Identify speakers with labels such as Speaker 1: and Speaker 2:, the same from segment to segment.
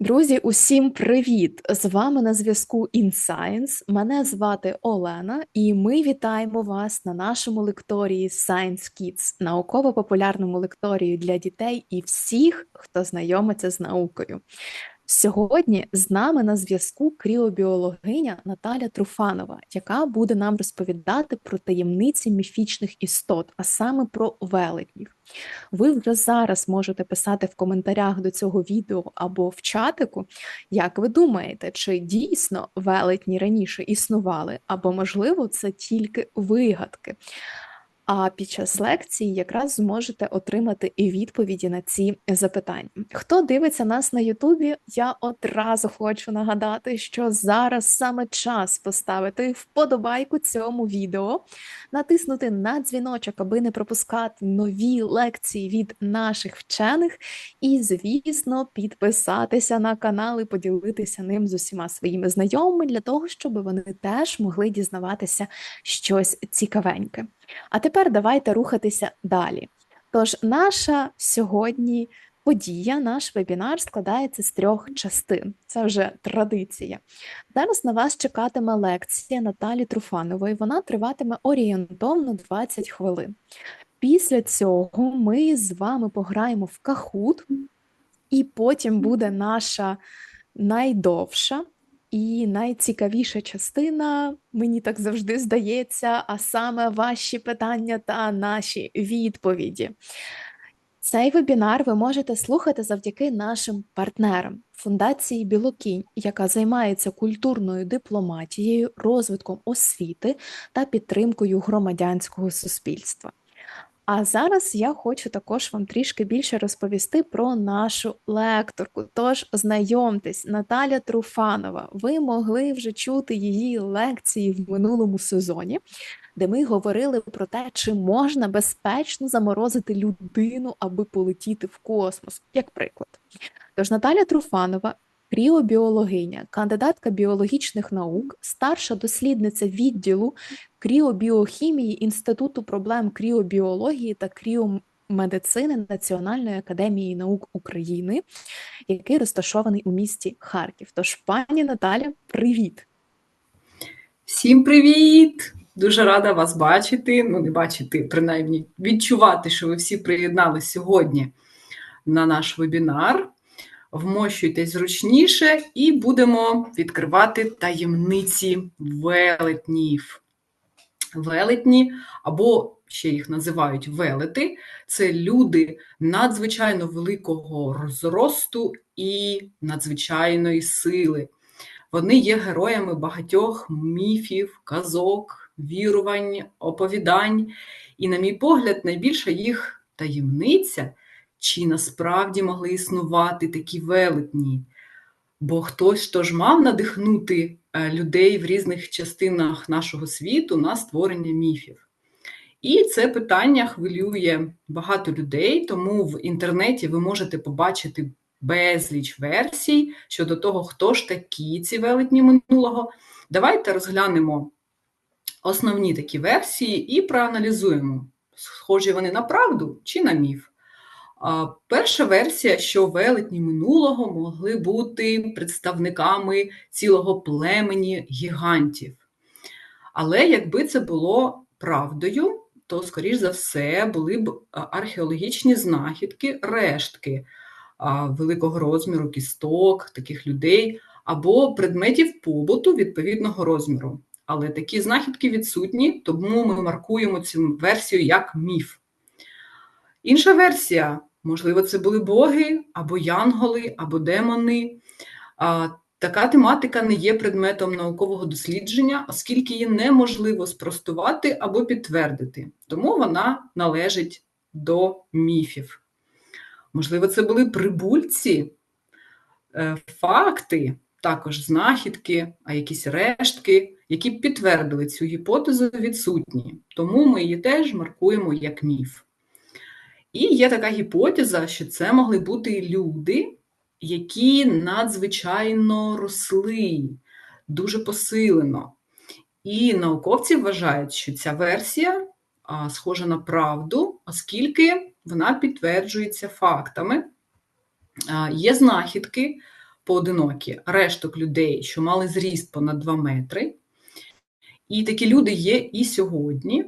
Speaker 1: Друзі, усім привіт! З вами на зв'язку InScience. Мене звати Олена, і ми вітаємо вас на нашому лекторії Science Kids, науково-популярному лекторію для дітей і всіх, хто знайомиться з наукою. Сьогодні з нами на зв'язку кріобіологиня Наталя Труфанова, яка буде нам розповідати про таємниці міфічних істот, а саме про велетнів. Ви вже зараз можете писати в коментарях до цього відео або в чатику, як ви думаєте, чи дійсно велетні раніше існували, або, можливо, це тільки вигадки. А під час лекції якраз зможете отримати і відповіді на ці запитання. Хто дивиться нас на Ютубі? Я одразу хочу нагадати, що зараз саме час поставити вподобайку цьому відео, натиснути на дзвіночок, аби не пропускати нові лекції від наших вчених, і, звісно, підписатися на канал і поділитися ним з усіма своїми знайомими для того, щоб вони теж могли дізнаватися щось цікавеньке. А тепер давайте рухатися далі. Тож, наша сьогодні подія, наш вебінар складається з трьох частин. Це вже традиція. Зараз на вас чекатиме лекція Наталі Труфанової. Вона триватиме орієнтовно 20 хвилин. Після цього ми з вами пограємо в кахут, і потім буде наша найдовша і найцікавіша частина, мені так завжди здається, а саме ваші питання та наші відповіді. Цей вебінар ви можете слухати завдяки нашим партнерам Фундації Білокінь, яка займається культурною дипломатією, розвитком освіти та підтримкою громадянського суспільства. А зараз я хочу також вам трішки більше розповісти про нашу лекторку. Тож знайомтесь, Наталя Труфанова. Ви могли вже чути її лекції в минулому сезоні, де ми говорили про те, чи можна безпечно заморозити людину, аби полетіти в космос, як приклад. Тож Наталя Труфанова кріобіологиня, кандидатка біологічних наук, старша дослідниця відділу кріобіохімії Інституту проблем кріобіології та кріомедицини Національної академії наук України, який розташований у місті Харків. Тож, пані Наталя, привіт!
Speaker 2: Всім привіт! Дуже рада вас бачити. Ну, не бачити, принаймні відчувати, що ви всі приєдналися сьогодні на наш вебінар вмощуйтесь зручніше, і будемо відкривати таємниці велетнів. Велетні, або ще їх називають велети, це люди надзвичайно великого розросту і надзвичайної сили. Вони є героями багатьох міфів, казок, вірувань, оповідань. І, на мій погляд, найбільша їх таємниця чи насправді могли існувати такі велетні, бо хтось то ж мав надихнути е, людей в різних частинах нашого світу на створення міфів. І це питання хвилює багато людей, тому в інтернеті ви можете побачити безліч версій щодо того, хто ж такі ці велетні минулого. Давайте розглянемо основні такі версії і проаналізуємо, схожі вони на правду чи на міф. Перша версія, що велетні минулого могли бути представниками цілого племені гігантів. Але якби це було правдою, то, скоріш за все, були б археологічні знахідки, рештки великого розміру кісток, таких людей, або предметів побуту відповідного розміру. Але такі знахідки відсутні, тому ми маркуємо цю версію як міф. Інша версія, можливо, це були боги, або янголи, або демони. Така тематика не є предметом наукового дослідження, оскільки її неможливо спростувати або підтвердити, тому вона належить до міфів. Можливо, це були прибульці, е, факти, також знахідки, а якісь рештки, які підтвердили цю гіпотезу відсутні. Тому ми її теж маркуємо як міф. І є така гіпотеза, що це могли бути люди, які надзвичайно росли, дуже посилено. І науковці вважають, що ця версія схожа на правду, оскільки вона підтверджується фактами. Є знахідки поодинокі решток людей, що мали зріст понад 2 метри. І такі люди є і сьогодні.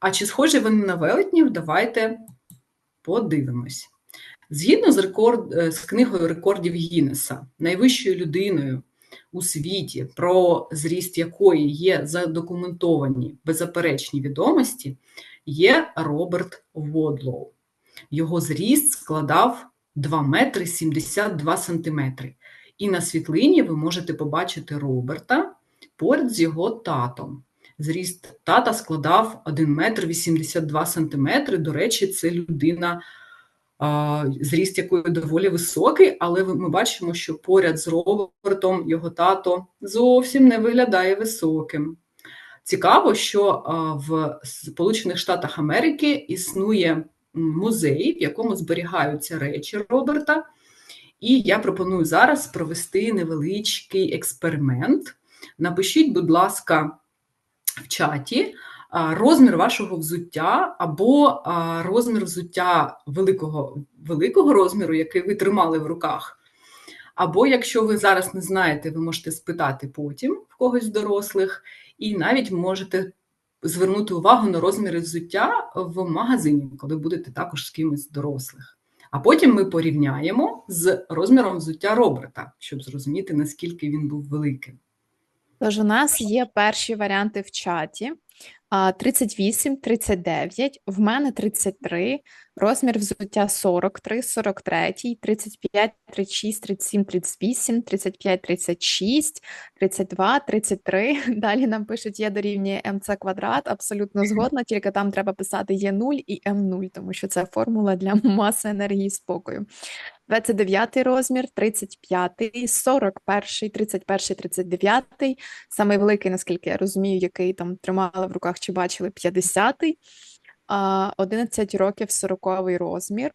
Speaker 2: А чи схожі вони на велетнів? Давайте подивимось. Згідно з, рекорд, е, з книгою рекордів Гіннеса, найвищою людиною у світі, про зріст якої є задокументовані беззаперечні відомості, є Роберт Водлоу. Його зріст складав 2 метри 72 сантиметри. І на світлині ви можете побачити Роберта поряд з його татом. Зріст тата складав 1 метр 82 сантиметри. До речі, це людина, зріст якої доволі високий, але ми бачимо, що поряд з Робертом його тато зовсім не виглядає високим. Цікаво, що в Сполучених Штатах Америки існує музей, в якому зберігаються речі Роберта. І я пропоную зараз провести невеличкий експеримент. Напишіть, будь ласка, в чаті розмір вашого взуття або розмір взуття великого, великого розміру, який ви тримали в руках. Або, якщо ви зараз не знаєте, ви можете спитати потім в когось з дорослих, і навіть можете звернути увагу на розміри взуття в магазині, коли будете також з кимось з дорослих. А потім ми порівняємо з розміром взуття Роберта, щоб зрозуміти, наскільки він був великим.
Speaker 1: Тож у нас є перші варіанти в чаті. 38, 39, в мене 33, розмір взуття 43, 43, 35, 36, 37, 38, 35, 36, 32, 33. Далі нам пишуть є дорівнює МЦ квадрат, абсолютно згодна, тільки там треба писати Є0 і М0, тому що це формула для маси енергії спокою. 29 розмір, 35, 41, 31, 39, самий великий, наскільки я розумію, який там тримали в руках чи бачили 50, 11 років 40 розмір.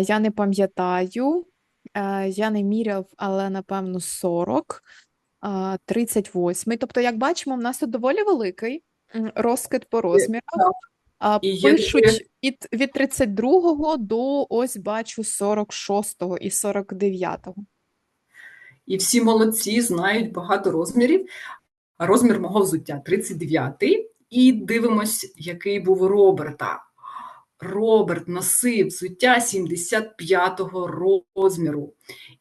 Speaker 1: Я не пам'ятаю, я не міряв, але напевно 40, 38. Тобто, як бачимо, в нас тут доволі великий розкид по розмірах. А,
Speaker 2: І
Speaker 1: Пишуть
Speaker 2: таке-
Speaker 1: від, від 32 до ось бачу 46-го і 49-го.
Speaker 2: І всі молодці знають багато розмірів. Розмір мого взуття 39. І дивимось, який був у Роберта. Роберт носив взуття 75-го розміру.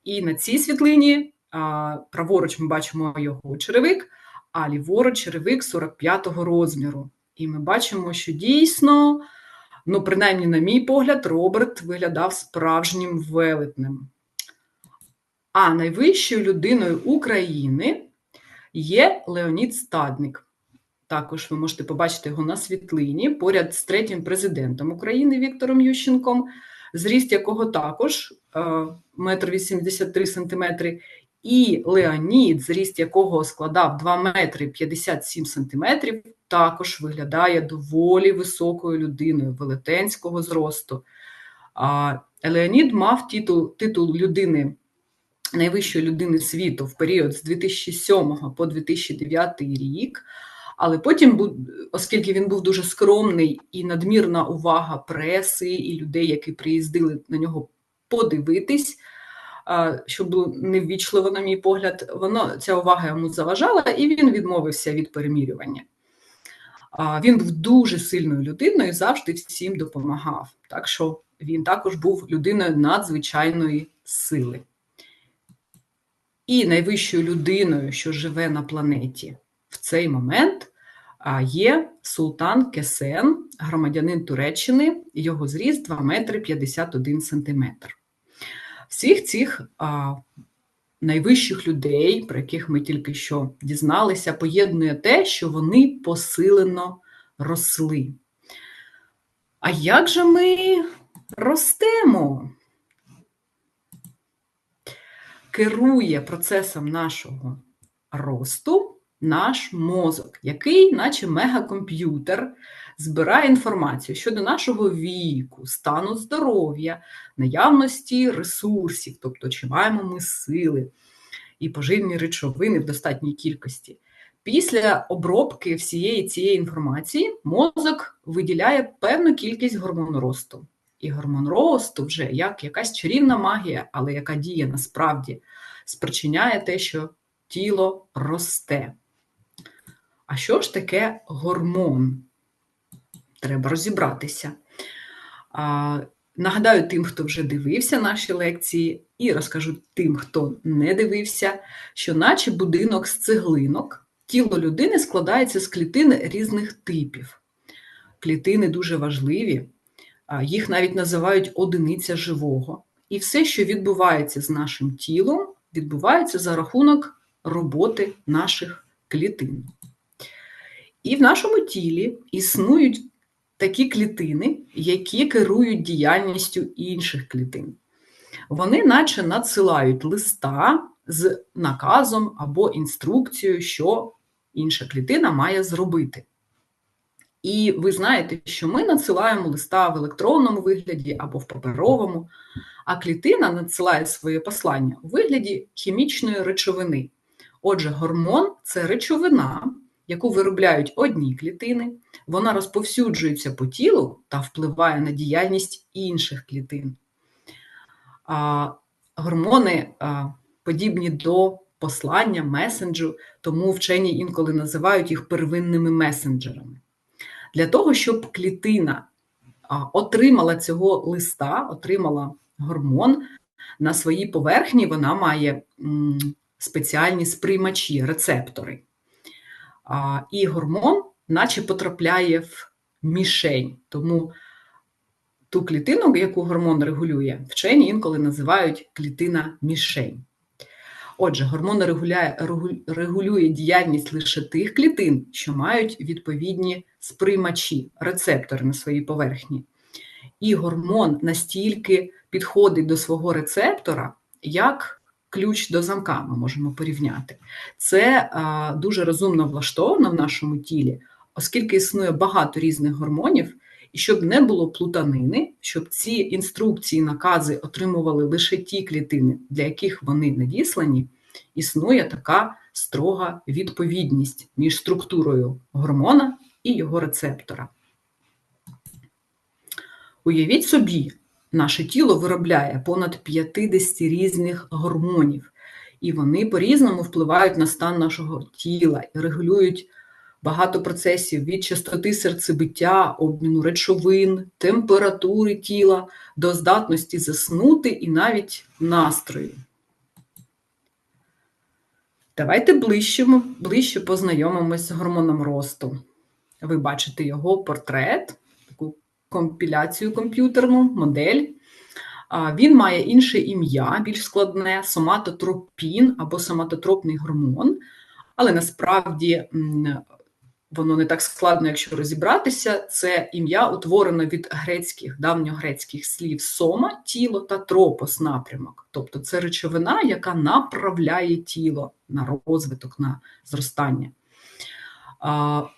Speaker 2: І на цій світлині а, праворуч ми бачимо його черевик, а ліворуч черевик 45-го розміру. І ми бачимо, що дійсно, ну, принаймні, на мій погляд, Роберт виглядав справжнім велетнем. А найвищою людиною України є Леонід Стадник. Також ви можете побачити його на світлині поряд з третім президентом України Віктором Ющенком, зріст якого також е, метр 83 сантиметри, і Леонід, зріст якого складав 2 метри 57 сантиметрів, також виглядає доволі високою людиною велетенського зросту. А Леонід мав титул, титул людини найвищої людини світу в період з 2007 по 2009 рік. Але потім, оскільки він був дуже скромний і надмірна увага преси і людей, які приїздили на нього подивитись, що було неввічливо, на мій погляд, воно ця увага йому заважала, і він відмовився від перемірювання. Він був дуже сильною людиною і завжди всім допомагав. Так що він також був людиною надзвичайної сили. І найвищою людиною, що живе на планеті в цей момент, є Султан Кесен, громадянин Туреччини, його зріст 2 метри 51 сантиметр. Всіх цих а, найвищих людей, про яких ми тільки що дізналися, поєднує те, що вони посилено росли. А як же ми ростемо? Керує процесом нашого росту наш мозок, який, наче мегакомп'ютер, збирає інформацію щодо нашого віку, стану здоров'я, наявності ресурсів, тобто чи маємо ми сили і поживні речовини в достатній кількості. Після обробки всієї цієї інформації мозок виділяє певну кількість гормону росту. І гормон росту вже як якась чарівна магія, але яка діє насправді, спричиняє те, що тіло росте. А що ж таке гормон? Треба розібратися. А, Нагадаю тим, хто вже дивився наші лекції, і розкажу тим, хто не дивився, що, наче будинок з цеглинок, тіло людини складається з клітин різних типів. Клітини дуже важливі, їх навіть називають одиниця живого. І все, що відбувається з нашим тілом, відбувається за рахунок роботи наших клітин. І в нашому тілі існують такі клітини, які керують діяльністю інших клітин. Вони, наче надсилають листа з наказом або інструкцією, що інша клітина має зробити. І ви знаєте, що ми надсилаємо листа в електронному вигляді або в паперовому, а клітина надсилає своє послання у вигляді хімічної речовини. Отже, гормон це речовина, яку виробляють одні клітини, вона розповсюджується по тілу та впливає на діяльність інших клітин. А, Гормони а, подібні до послання, месенджу, тому вчені інколи називають їх первинними месенджерами. Для того, щоб клітина а, отримала цього листа, отримала гормон на своїй поверхні, вона має м, спеціальні сприймачі, рецептори. А, І гормон, наче потрапляє в мішень. Тому ту клітину, яку гормон регулює, вчені інколи називають клітина мішень. Отже, гормон регулює, регулює діяльність лише тих клітин, що мають відповідні сприймачі, рецептори на своїй поверхні. І гормон настільки підходить до свого рецептора, як ключ до замка ми можемо порівняти. Це дуже розумно влаштовано в нашому тілі, оскільки існує багато різних гормонів, і щоб не було плутанини, щоб ці інструкції, накази отримували лише ті клітини, для яких вони надіслані, існує така строга відповідність між структурою гормона і його рецептора. Уявіть собі, наше тіло виробляє понад 50 різних гормонів, і вони по-різному впливають на стан нашого тіла і регулюють багато процесів від частоти серцебиття, обміну речовин, температури тіла до здатності заснути і навіть настрою. Давайте ближче, ближче познайомимось з гормоном росту. Ви бачите його портрет, компіляцію комп'ютерну, модель. Він має інше ім'я, більш складне соматотропін або соматотропний гормон, але насправді воно не так складно, якщо розібратися. Це ім'я утворено від грецьких, давньогрецьких слів сома, тіло та тропос напрямок. Тобто це речовина, яка направляє тіло на розвиток, на зростання.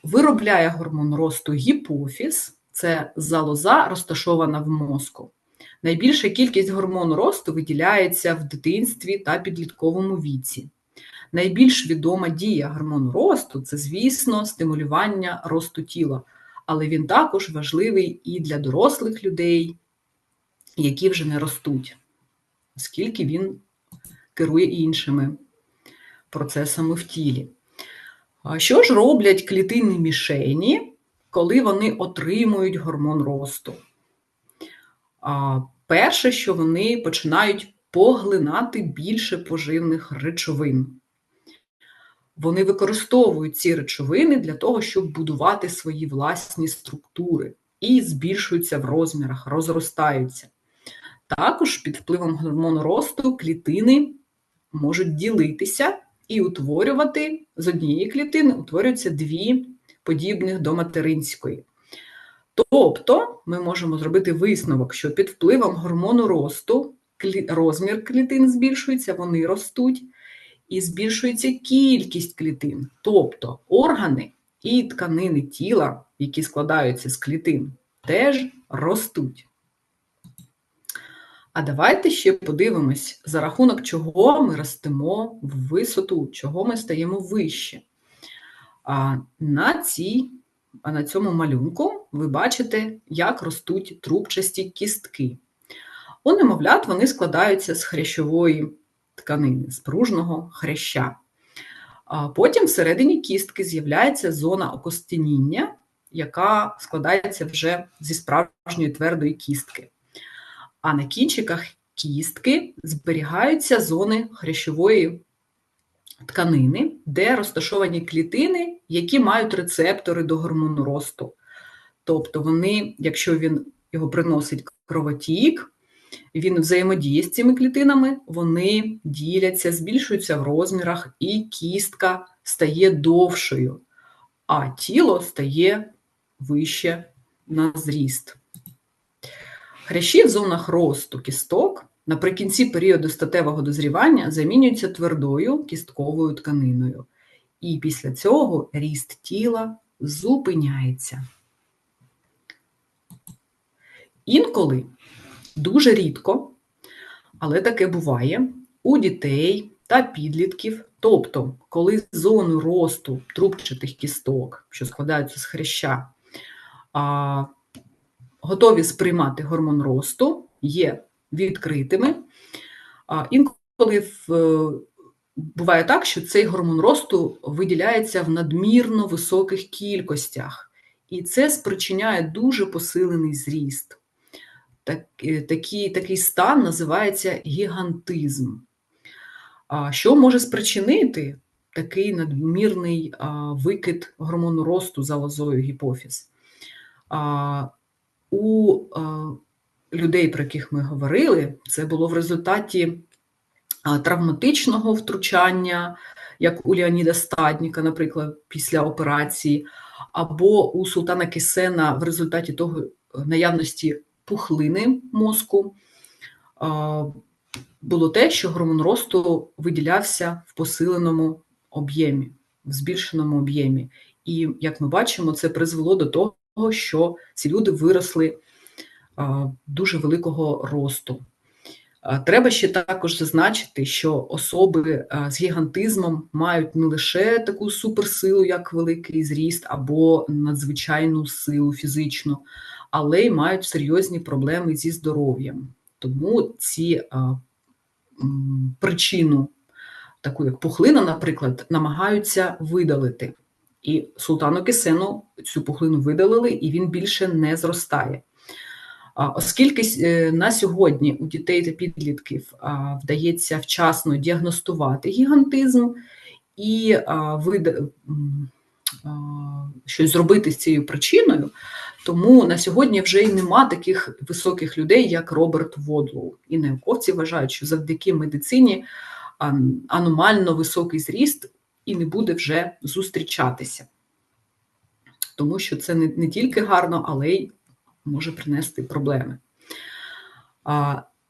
Speaker 2: Виробляє гормон росту гіпофіз, це залоза, розташована в мозку. Найбільша кількість гормону росту виділяється в дитинстві та підлітковому віці. Найбільш відома дія гормону росту це, звісно, стимулювання росту тіла, але він також важливий і для дорослих людей, які вже не ростуть, оскільки він керує іншими процесами в тілі. Що ж роблять клітинні мішені, коли вони отримують гормон росту? Перше, що вони починають поглинати більше поживних речовин. Вони використовують ці речовини для того, щоб будувати свої власні структури і збільшуються в розмірах, розростаються. Також під впливом гормону росту клітини можуть ділитися і утворювати з однієї клітини утворюються дві подібних до материнської. Тобто ми можемо зробити висновок, що під впливом гормону росту розмір клітин збільшується, вони ростуть, і збільшується кількість клітин, тобто органи і тканини тіла, які складаються з клітин, теж ростуть. А давайте ще подивимось, за рахунок чого ми ростемо в висоту, чого ми стаємо вище. А на цій, а на цьому малюнку ви бачите, як ростуть трубчасті кістки. У немовлят вони складаються з хрящової тканини, з пружного хряща. А потім всередині кістки з'являється зона окостеніння, яка складається вже зі справжньої твердої кістки. А на кінчиках кістки зберігаються зони хрящової тканини, де розташовані клітини, які мають рецептори до гормону росту. Тобто вони, якщо він його приносить кровотік, він взаємодіє з цими клітинами, вони діляться, збільшуються в розмірах, і кістка стає довшою, а тіло стає вище на зріст. Хрящі в зонах росту кісток наприкінці періоду статевого дозрівання замінюються твердою кістковою тканиною. І після цього ріст тіла зупиняється. Інколи, дуже рідко, але таке буває, у дітей та підлітків, тобто, коли зони росту трубчатих кісток, що складаються з хряща, готові сприймати гормон росту, є відкритими. Інколи в, буває так, що цей гормон росту виділяється в надмірно високих кількостях, і це спричиняє дуже посилений зріст. Так, такий, такий стан називається гігантизм. Що може спричинити такий надмірний викид гормону росту за лозою гіпофіз? У людей, про яких ми говорили, це було в результаті травматичного втручання, як у Леоніда Стадніка, наприклад, після операції, або у Султана Кисена в результаті того наявності пухлини мозку. Було те, що гормон росту виділявся в посиленому об'ємі, в збільшеному об'ємі. І, як ми бачимо, це призвело до того, що ці люди виросли дуже великого росту. Треба ще також зазначити, що особи з гігантизмом мають не лише таку суперсилу, як великий зріст, або надзвичайну силу фізичну, але й мають серйозні проблеми зі здоров'ям. Тому ці причину, таку як пухлина, наприклад, намагаються видалити. І султану Кисену цю пухлину видалили, і він більше не зростає. Оскільки е, на сьогодні у дітей та підлітків вдається вчасно діагностувати гігантизм і щось зробити з цією причиною, тому на сьогодні вже й нема таких високих людей, як Роберт Водлоу. І науковці вважають, що завдяки медицині аномально високий зріст і не буде вже зустрічатися. Тому що це не, не тільки гарно, але й може принести проблеми.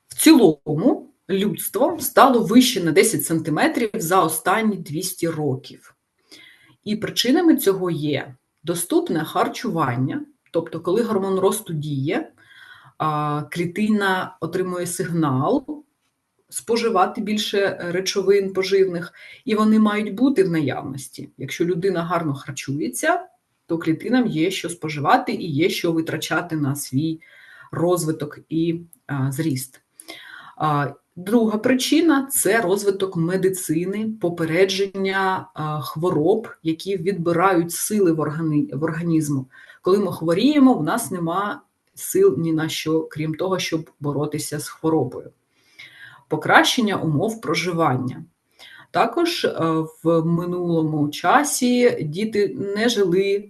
Speaker 2: В цілому людство стало вище на 10 см за останні 200 років. І причинами цього є доступне харчування, тобто, коли гормон росту діє, клітина отримує сигнал споживати більше речовин поживних, і вони мають бути в наявності. Якщо людина гарно харчується, то клітинам є що споживати і є що витрачати на свій розвиток і а, зріст. А, Друга причина це розвиток медицини, попередження хвороб, які відбирають сили в, органі, в організму. Коли ми хворіємо, в нас нема сил ні на що, крім того, щоб боротися з хворобою. Покращення умов проживання. Також е, в минулому часі діти не жили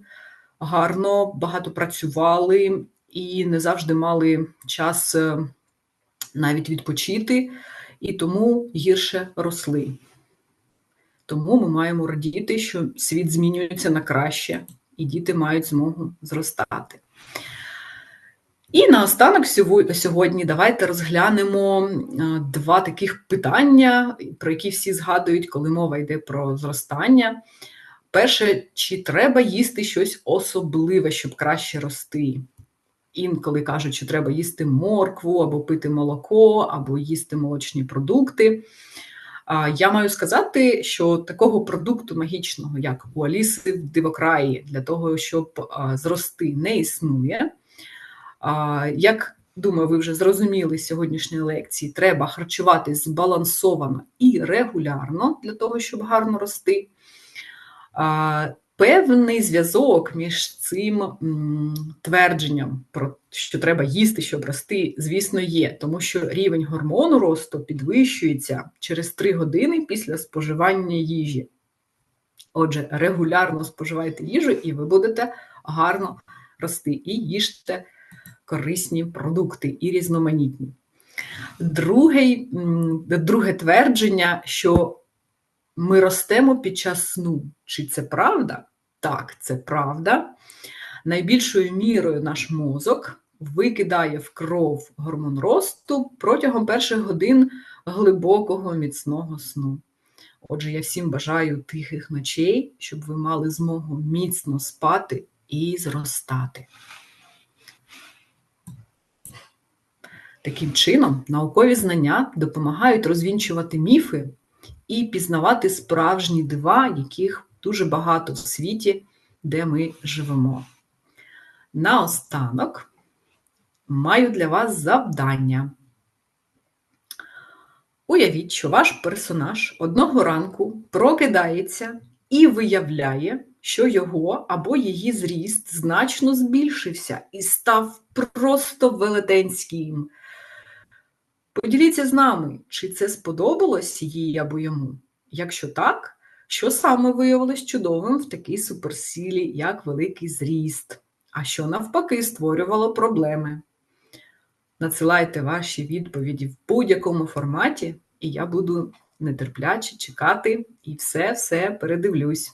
Speaker 2: гарно, багато працювали і не завжди мали час е, навіть відпочити, і тому гірше росли. Тому ми маємо радіти, що світ змінюється на краще, і діти мають змогу зростати. І наостанок сьогодні давайте розглянемо два таких питання, про які всі згадують, коли мова йде про зростання. Перше, чи треба їсти щось особливе, щоб краще рости? Інколи кажуть, що треба їсти моркву, або пити молоко, або їсти молочні продукти. Я маю сказати, що такого продукту магічного, як у Аліси в Дивокраї, для того, щоб зрости, не існує. Як думаю, ви вже зрозуміли з сьогоднішньої лекції, треба харчуватись збалансовано і регулярно для того, щоб гарно рости. Певний зв'язок між цим твердженням, про що треба їсти, щоб рости, звісно, є, тому що рівень гормону росту підвищується через 3 години після споживання їжі. Отже, регулярно споживайте їжу, і ви будете гарно рости. І їжте корисні продукти і різноманітні. Друге, друге твердження, що ми ростемо під час сну. Чи це правда? Так, це правда. Найбільшою мірою наш мозок викидає в кров гормон росту протягом перших годин глибокого міцного сну. Отже, я всім бажаю тихих ночей, щоб ви мали змогу міцно спати і зростати. Таким чином, наукові знання допомагають розвінчувати міфи і пізнавати справжні дива, яких дуже багато в світі, де ми живемо. Наостанок маю для вас завдання. Уявіть, що ваш персонаж одного ранку прокидається і виявляє, що його або її зріст значно збільшився і став просто велетенським. Поділіться з нами, чи це сподобалось їй або йому? Якщо так, що саме виявилось чудовим в такій суперсилі, як великий зріст, а що навпаки створювало проблеми? Надсилайте ваші відповіді в будь-якому форматі, і я буду нетерпляче чекати і все-все передивлюсь.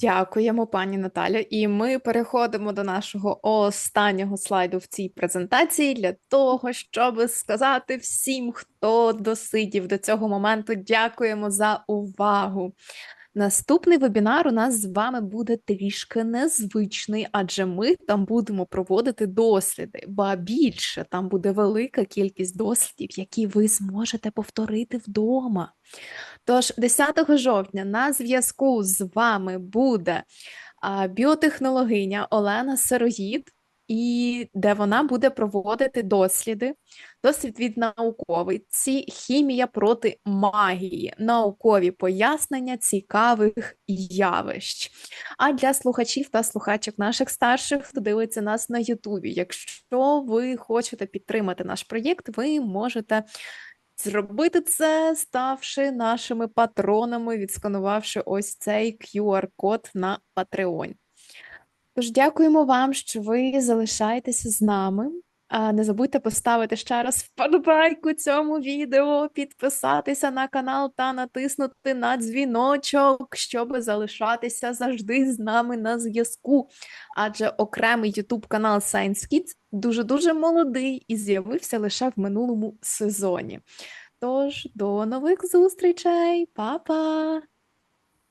Speaker 1: Дякуємо, пані Наталя. І ми переходимо до нашого останнього слайду в цій презентації для того, щоб сказати всім, хто досидів до цього моменту. Дякуємо за увагу. Наступний вебінар у нас з вами буде трішки незвичний, адже ми там будемо проводити досліди, ба більше там буде велика кількість дослідів, які ви зможете повторити вдома. Тож, 10 жовтня на зв'язку з вами буде біотехнологиня Олена Сироїд і де вона буде проводити досліди, досвід від науковиці, хімія проти магії, наукові пояснення цікавих явищ. А для слухачів та слухачок наших старших, хто дивиться нас на Ютубі, якщо ви хочете підтримати наш проєкт, ви можете. Зробити це, ставши нашими патронами, відсканувавши ось цей QR-код на Patreon. Тож дякуємо вам, що ви залишаєтеся з нами. Не забудьте поставити ще раз вподобайку цьому відео, підписатися на канал та натиснути на дзвіночок, щоб залишатися завжди з нами на зв'язку. Адже окремий YouTube канал Science Kids дуже-дуже молодий і з'явився лише в минулому сезоні. Тож, до нових зустрічей, Па-па!